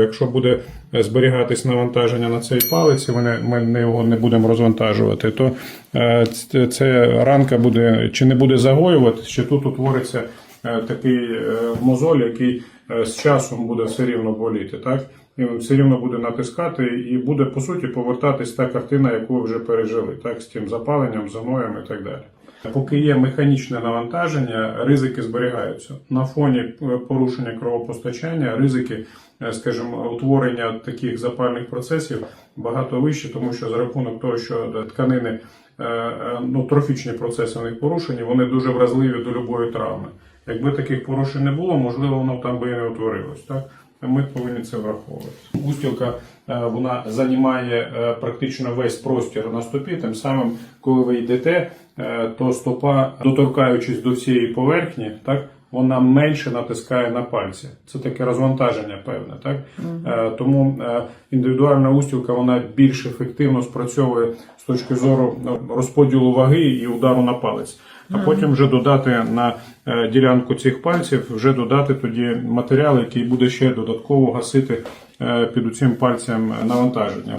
Якщо буде е, зберігатись навантаження на цей палець, і ми його не будемо розвантажувати, то е, це ранка буде чи не буде загоюватись, чи тут утвориться е, такий мозоль, який з часом буде все рівно боліти. Так? Все рівно буде натискати, і буде по суті повертатись та картина, яку ви вже пережили, так з тим запаленням, заноєм і так далі. Поки є механічне навантаження, ризики зберігаються на фоні е, порушення кровопостачання, ризики, е, скажімо, утворення таких запальних процесів багато вищі, тому що за рахунок того, що тканини е, е, ну, трофічні процеси в них порушені, вони дуже вразливі до любої травми. Якби таких порушень не було, можливо, воно там би і не утворилось. Так? Ми повинні це враховувати. Устілка вона займає практично весь простір на стопі. Тим самим, коли ви йдете, то стопа, доторкаючись до всієї поверхні, так вона менше натискає на пальці. Це таке розвантаження певне. Так? Е, Тому е, індивідуальна устілка вона більш ефективно спрацьовує з точки зору розподілу ваги і удару на палець. А потім вже додати на е, ділянку цих пальців, вже додати тоді матеріал, який буде ще додатково гасити е, під цим пальцем навантаження.